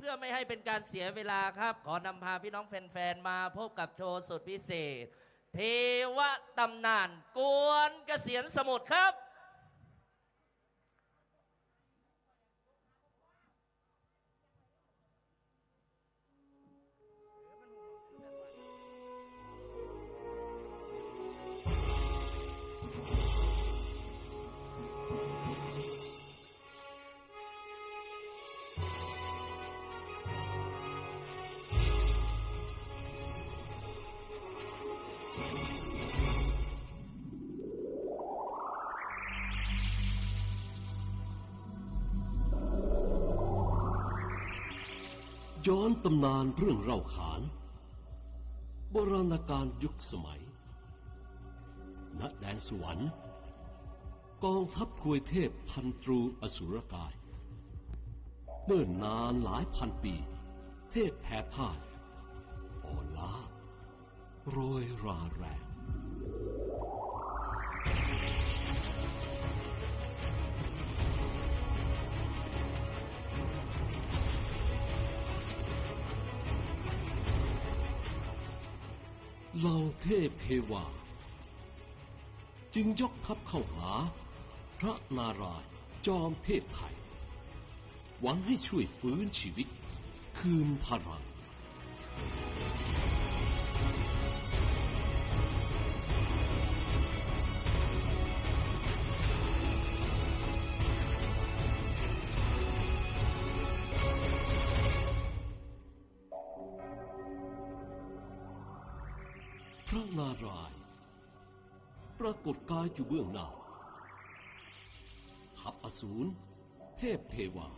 เพื่อไม่ให้เป็นการเสียเวลาครับ ขอนำพาพี่น้องแฟนๆ มาพบกับโชว์สุดพิเศษ เทวตำนานกวนเกษียณสมุทรครับ ย้อนตำนานเรื่องเล่าขาน โบราณการยุคสมัย ณ แดนสวรรค์ กองทัพทวยเทพพันตรูอสุรกายเมื่อนนานหลายพันปี เทพแพ้พ่ายอ่อนล้าโรยราแรง เหล่าเทพเทวา จึงยกทัพเข้าหา พระนารายณ์จอมเทพไทย หวังให้ช่วยฟื้นชีวิต คืนพลัง ระนารายณ์ปรากฏกายอยู่เบื้องหน้าทัพอสูรเทพเทวา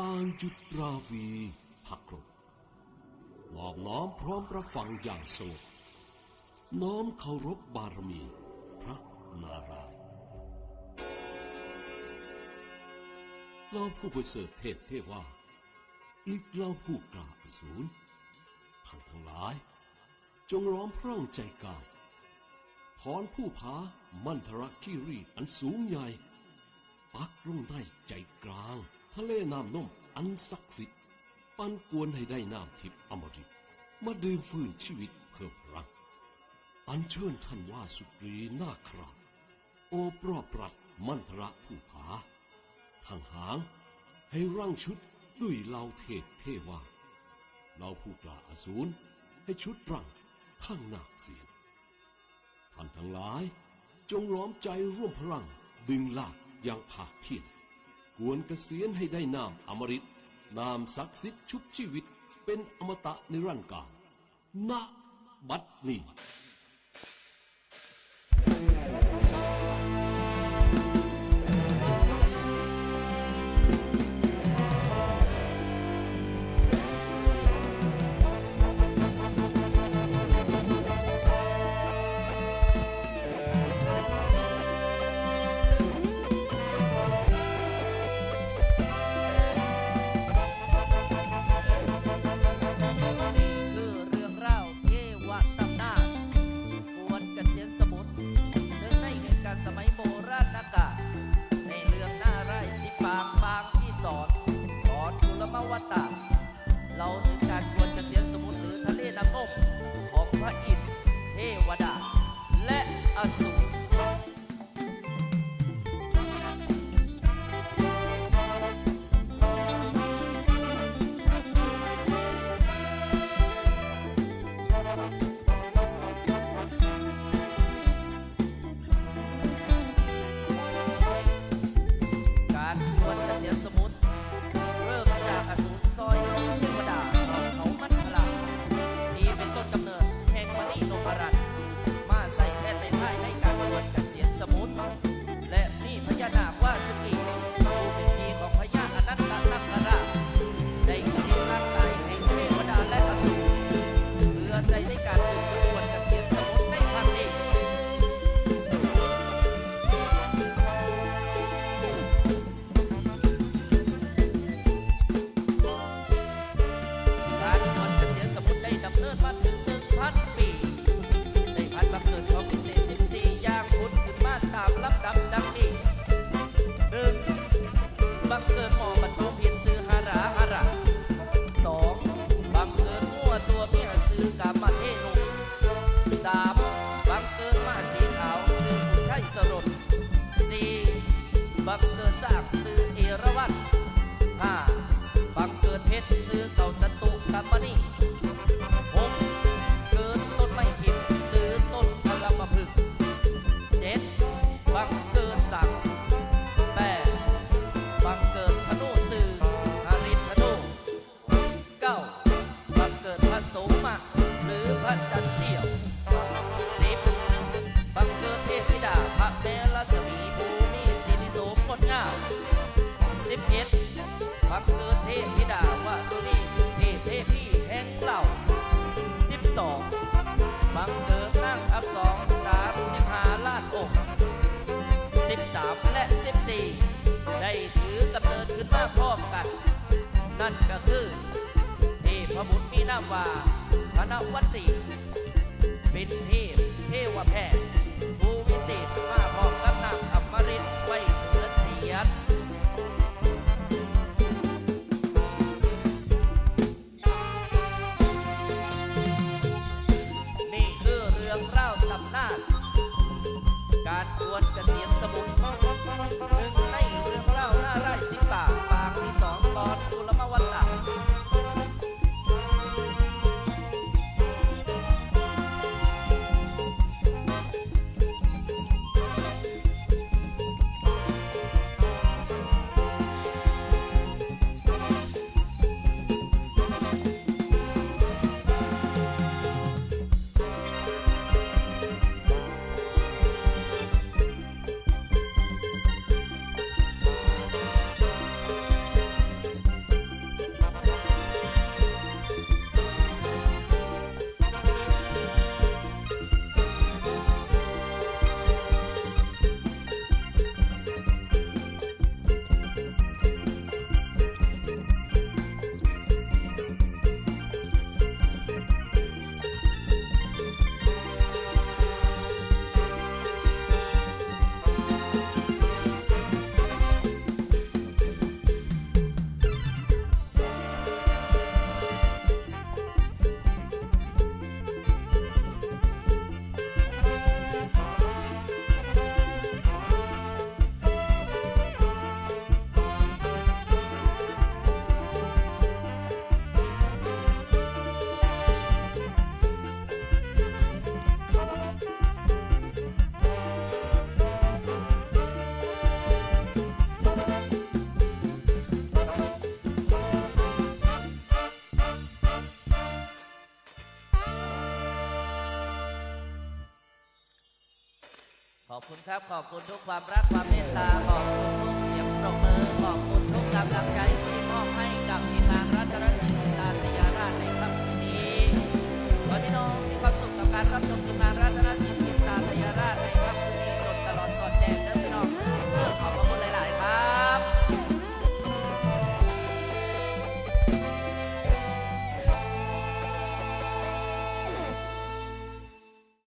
ต่างจุดราวีพักรบหลอบน้อมพร้อมประฟังอย่างสงบน้อมเคารพบารมี พระนารายณ์เราผู้ประเสริฐเทพเทวา อีกเราผู้กล้าอสูรทั้งทั้งหลาย จงร้อมพร่องใจกายถอนผู้ผามันทรคิรีอันสูงใหญ่ ปักลงได้ใจกลาง ทะเลน้ำนมอันศักดิ์สิทธิ์ปันกวนให้ได้น้ำทิพย์อมฤตมาดื่มฟื้นชีวิตเพิ่มพลัง อันเชิญท่านว่าสุกรีนาคราโอปรอบรัดมันทระผู้ผาทางหางให้ร่างชุดด้วยเหล่าเทพเทวาเราผู้กล้าอสูรให้ชุดรัง ข้างนาคเสียนท่านทั้งหลาย จงล้อมใจร่วมพลัง ดึงลากอย่างภาคเพียรกวนเกษียณให้ได้นามอมฤตนามศักดิ์สิทธิ์ชุบชีวิตเป็นอมตะนิรันดร์กายณบัดนี้ เราถึงการควนเกษียณสมุทรหรือทะเลน้ำนมของพระอินทร์เทวดา It's. ีได้ถือกำเนิดขึ้นมาพร้อมกัน นั่นก็คือเทพบุตรมีนามว่าพระนวัตติเป็นเทพเทวแพทย์ผู้วิเศษมาพร้อมกับนางอมรินไว้ ขอบคุณครับ ขอบคุณทุกความรักความเมตตา ขอบคุณทุกเสียงปรบมือ ขอบคุณทุกกำลังใจที่มอบให้กับทีมงานรัตนศิลป์